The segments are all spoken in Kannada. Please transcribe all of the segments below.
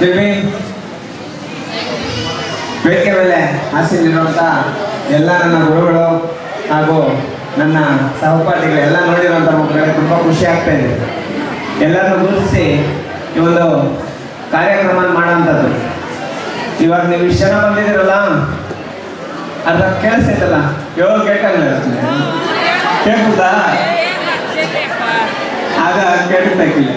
ದೇವಿ ವೇದಿಕೆ ಮೇಲೆ ಹಾಸಿಲಿರುವಂಥ ಎಲ್ಲ ನನ್ನ ಗುರುಗಳು ಹಾಗೂ ನನ್ನ ಸಹಪಾಠಿಗಳು ಎಲ್ಲ ನೋಡಿರುವಂಥ ಮಕ್ಕಳಿಗೆ ತುಂಬ ಖುಷಿ ಆಗ್ತಾ ಇದೆ ಎಲ್ಲರನ್ನು ಗುರುತಿಸಿ ಈ ಒಂದು ಕಾರ್ಯಕ್ರಮ ಮಾಡುವಂಥದ್ದು ಇವಾಗ ನೀವು ಇಷ್ಟು ಜನ ಬಂದಿದ್ದೀರಲ್ಲ ಅರ್ಧ ಕೇಳಿಸ್ತೈತಲ್ಲ ಏಳು ಕೇಳ್ಕಂಗಿಲ್ಲ ಕೇಳ್ಬೋದಾ ಆಗ ಕೇಳ್ತಾಕಿಲ್ಲ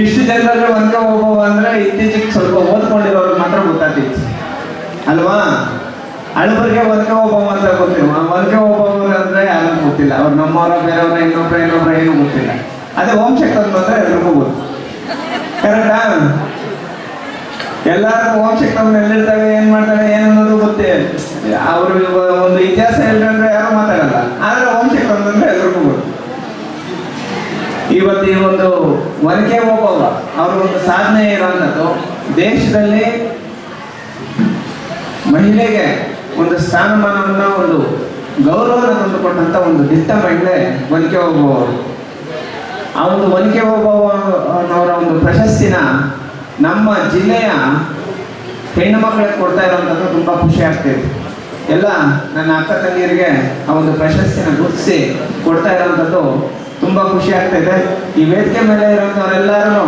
ಇಷ್ಟು ಜನರಲ್ಲಿ ಒಂದೇ ಹೋಗುವ ಅಂದ್ರೆ ಇತ್ತೀಚೆಗೆ ಸ್ವಲ್ಪ ಓದ್ಕೊಂಡಿರೋರು ಮಾತ್ರ ಗೊತ್ತಾಗ್ತಿತ್ತು. ಅಲ್ವಾ? ಅಳಬರಿಗೆ ಒಂದೇ ಒಬ್ಬವ ಅಂತ ಗೊತ್ತಿಲ್ಲ. ಒಂದೇ ಒಬ್ಬ ಅಂದ್ರೆ ಯಾರು ಗೊತ್ತಿಲ್ಲ. ಅವ್ರು ನಮ್ಮವರ ಬೇರೆಯವ್ರ ಇನ್ನೊಬ್ರ ಇನ್ನೊಬ್ರ ಏನು ಗೊತ್ತಿಲ್ಲ. ಅದೇ ಓಂ ಶಕ್ತಿ ಅಂತ ಎಲ್ರಿಗೂ ಗೊತ್ತು. ಕರೆಕ್ಟಾ ಎಲ್ಲಾರು ಓಂ ಶಕ್ತಿ ಎಲ್ಲಿರ್ತಾವೆ ಏನ್ ಮಾಡ್ತಾರೆ ಏನನ್ನೋದು ಗೊತ್ತೇ. ಅವರು ಒಂದು ಇತಿಹಾಸ ಹೇಳ್ರಿ ಯಾರು ಮಾತಾಡಲ್ಲ ಆದ್ರೆ ಓಂ ಶಕ್ತಿ ಅಂತಂದ್ರೆ ಎಲ್ರಿಗೂ ಗೊತ್ತು ಇವತ್ತು ಈ ಒಂದು ಒನಕೆ ಓಬವ್ವ ಅವರು ಒಂದು ಸಾಧನೆ ಇರುವಂಥದ್ದು ದೇಶದಲ್ಲಿ ಮಹಿಳೆಗೆ ಒಂದು ಸ್ಥಾನಮಾನವನ್ನ, ಒಂದು ಗೌರವನ ತಂದುಕೊಟ್ಟಂತ ಒಂದು ದಿಟ್ಟ ಮಹಿಳೆ ಒನಕೆ ಹೋಗುವವರು ಆ ಒಂದು ಒನಕೆ ಓಬವ್ವನವರ ಒಂದು ಪ್ರಶಸ್ತಿನ ನಮ್ಮ ಜಿಲ್ಲೆಯ ಹೆಣ್ಣು ಮಕ್ಕಳಿಗೆ ಕೊಡ್ತಾ ಇರೋವಂಥದ್ದು ತುಂಬಾ ಖುಷಿ ಆಗ್ತಿದೆ ಎಲ್ಲ ನನ್ನ ಅಕ್ಕ ತಂಗಿಯರಿಗೆ ಆ ಒಂದು ಪ್ರಶಸ್ತಿನ ಗುರುತಿಸಿ ಕೊಡ್ತಾ ಇರುವಂಥದ್ದು ತುಂಬಾ ಖುಷಿ ಆಗ್ತಾ ಇದೆ. ಈ ವೇದಿಕೆ ಮೇಲೆ ಇರುವಂಥವರೆಲ್ಲರೂ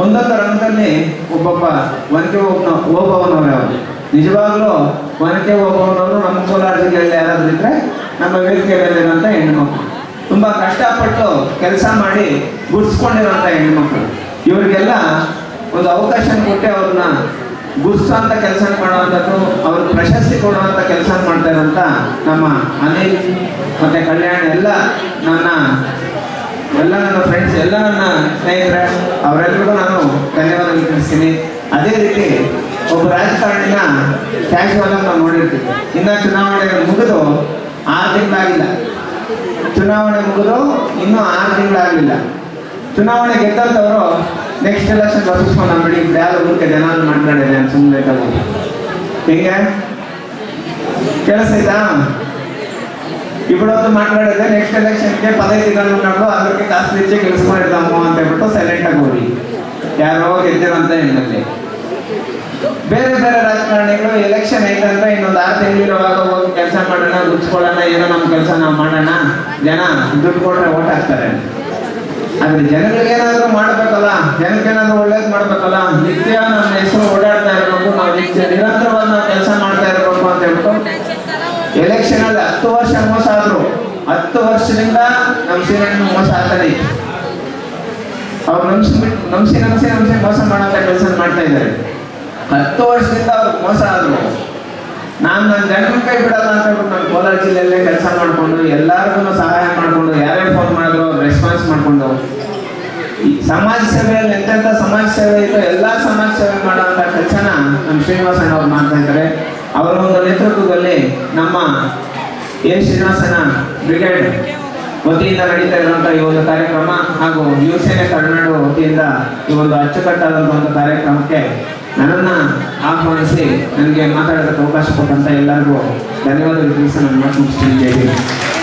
ಒಂದೊಂದು ರಂಗದಲ್ಲಿ ಒಬ್ಬೊಬ್ಬ ಒನಕೆ ಓಬನ ಓಬವ್ವನವರೇ ಅವರು ನಿಜವಾಗ್ಲೂ ಒನಕೆ ಓಬವನವರು ನಮ್ಮ ಕೋಲಾರ ಜಿಲ್ಲೆಯಲ್ಲಿ ಯಾರಾದ್ರೂ ಇದ್ರೆ ನಮ್ಮ ವೇದಿಕೆ ಮೇಲೆ ಇರುವಂಥ ಹೆಣ್ಣುಮಕ್ಳು. ತುಂಬಾ ಕಷ್ಟಪಟ್ಟು ಕೆಲಸ ಮಾಡಿ ಗುರ್ಸ್ಕೊಂಡಿರುವಂಥ ಹೆಣ್ಮಕ್ಳು ಇವರಿಗೆಲ್ಲ ಒಂದು ಅವಕಾಶ ಕೊಟ್ಟು ಅವ್ರನ್ನ ಗುರ್ಸೋಂಥ ಕೆಲಸ ಮಾಡುವಂಥದ್ದು ಅವ್ರಿಗೆ ಪ್ರಶಸ್ತಿ ಕೊಡುವಂಥ ಕೆಲಸ ಮಾಡ್ತಾ ನಮ್ಮ ಅನಿಲ್ ಮತ್ತೆ ಕಲ್ಯಾಣ ಎಲ್ಲ ನನ್ನ ಎಲ್ಲ ನನ್ನ ಫ್ರೆಂಡ್ಸ್ ಎಲ್ಲ ನನ್ನ ಸ್ನೇಹಿತರೆ, ಅವರೆಲ್ಲರಿಗೂ ನಾನು ಧನ್ಯವಾದಗಳು ತಿಳಿಸ್ತೀನಿ. ಅದೇ ರೀತಿ ಒಬ್ಬ ರಾಜಕಾರಣಿನ ಕ್ಯಾಶುವಲ್ ನಾವು ನೋಡಿರ್ತೀವಿ. ಇನ್ನ ಚುನಾವಣೆ ಮುಗಿದು ಆರು ತಿಂಗಳಾಗಿಲ್ಲ. ಚುನಾವಣೆ ಮುಗಿದು ಇನ್ನೂ ಆರು ತಿಂಗಳಾಗಲಿಲ್ಲ. ಚುನಾವಣೆ ಗೆದ್ದಂತವರು ನೆಕ್ಸ್ಟ್ ಎಲೆಕ್ಷನ್ ಬದುಕಿಸ್ಕೊಂಡು ಬಿಡಿ ಯಾರು ಊರಿಗೆ ಜನ ಮಾತಾಡಿದೆ ನಾನು ಸುಮ್ಮನೆ ತಗೊಂಡು ಹಿಂಗೆ? ಕೇಳಿಸ್ತಾ మాట్లాడితే ನೆಕ್ಸ್ಟ್ ಎಲೆಕ್ಷನ್ಗೆ ಪದೈದು ನೋಡು ಅದಕ್ಕೆ ಕಾಸು ಹೆಚ್ಚು ಗೆಲ್ಸ್ಕೊಂಡಿದ್ದಾಮೋ ಅಂತ ಹೇಳ್ಬಿಟ್ಟು ಸೈಲೆಂಟ್ ಆಗಿ ಹೋಗಿ. ಯಾರೋ ಗೆದ್ದಿರಂತ ಹೆಣ್ಣಲ್ಲಿ ಬೇರೆ ಬೇರೆ ರಾಜಕಾರಣಿಗಳು ಎಲೆಕ್ಷನ್ ಐತಂದ್ರೆ ಇನ್ನೊಂದು ಆರು ತಿಂಗಳಿರುವಾಗ ಹೋಗಿ ಕೆಲಸ ಮಾಡೋಣ ಗುಚ್ಕೊಳ್ಳೋಣ ಏನೋ ನಮ್ಮ ಕೆಲಸ ನಾವು ಮಾಡೋಣ, ಜನ ದುಡ್ಡು ಕೊಟ್ರೆ ಓಟ್ ಹಾಕ್ತಾರೆ. ಆದ್ರೆ ಜನಗಳಿಗೆ ಏನಾದ್ರು ಮಾಡ್ಬೇಕಲ್ಲ, ಜನಕ್ಕೆ ಏನಾದ್ರು ಒಳ್ಳೇದು ಮಾಡ್ಬೇಕಲ್ಲ, ನಿತ್ಯ ನಮ್ಮ ಹೆಸರು ಓಡಾಡ್ತಾ ಇರಬೇಕು, ನಾವು ನಿತ್ಯ ನಿರಂತರವಾಗಿ ನಾವು ಕೆಲಸ ಮಾಡ್ತಾ ಇರಬೇಕು ಅಂತ ಹೇಳ್ಬಿಟ್ಟು ಎಲೆಕ್ಷನ್ ಅಲ್ಲಿ, ಹತ್ತು ವರ್ಷ ಮೋಸ ಆದ್ರು. ಹತ್ತು ವರ್ಷದಿಂದ ನಮ್ಮ ಸೇನೆಯನ್ನು ಮೋಸ ಆಗ್ತಾನೆ ಅವ್ರು ನಮ್ಸಿ ನಮ್ಸಿ ನಮ್ಸಿ ನಮ್ಸಿ ಮೋಸ ಮಾಡೋಂಥ ಕೆಲಸ ಮಾಡ್ತಾ ಇದ್ದಾರೆ. ಹತ್ತು ವರ್ಷದಿಂದ ಅವ್ರು ಮೋಸ ಆದ್ರು. ನಾನು ನನ್ನ ಗಂಡನ ಕೈ ಬಿಡಲ್ಲ ಅಂತ ಹೇಳ್ಬಿಟ್ಟು ನಾನು ಕೋಲಾರ ಜಿಲ್ಲೆಯಲ್ಲೇ ಕೆಲಸ ಮಾಡಿಕೊಂಡು ಎಲ್ಲರಿಗೂ ಸಹಾಯ ಮಾಡಿಕೊಂಡು, ಯಾರ್ಯಾರು ಫೋನ್ ಮಾಡಿದ್ರು ರೆಸ್ಪಾನ್ಸ್ ಮಾಡಿಕೊಂಡು. ಈ ಸಮಾಜ ಸೇವೆಯಲ್ಲಿ ಎಂತೆಂಥ ಸಮಾಜ ಸೇವೆ ಇತ್ತು ಎಲ್ಲ ಸಮಾಜ ಸೇವೆ ಮಾಡುವಂಥ ಕೆಲಸನ ನಮ್ಮ ಶ್ರೀನಿವಾಸಣ್ಣ ಅವ್ರು ಮಾಡ್ತಾ ಇದ್ದಾರೆ. ಅವರ ಒಂದು ನೇತೃತ್ವದಲ್ಲಿ ನಮ್ಮ ಎ ಶ್ರೀನಿವಾಸನ ಬ್ರಿಗೇಡ್ ವತಿಯಿಂದ ನಡೀತಾ ಇರುವಂತಹ ಈ ಒಂದು ಕಾರ್ಯಕ್ರಮ ಹಾಗೂ ಯುವಸೇನೆ ಕರ್ನಾಡು ವತಿಯಿಂದ ಈ ಒಂದು ಅಚ್ಚುಕಟ್ಟಾದಂತಹ ಒಂದು ಕಾರ್ಯಕ್ರಮಕ್ಕೆ ನನ್ನನ್ನು ಆಹ್ವಾನಿಸಿ ನನಗೆ ಮಾತಾಡೋದಕ್ಕೆ ಅವಕಾಶ ಕೊಟ್ಟಂತ ಎಲ್ಲರಿಗೂ ಧನ್ಯವಾದಗಳು ತಿಳಿಸಿ ನನ್ನ ಮಾತು.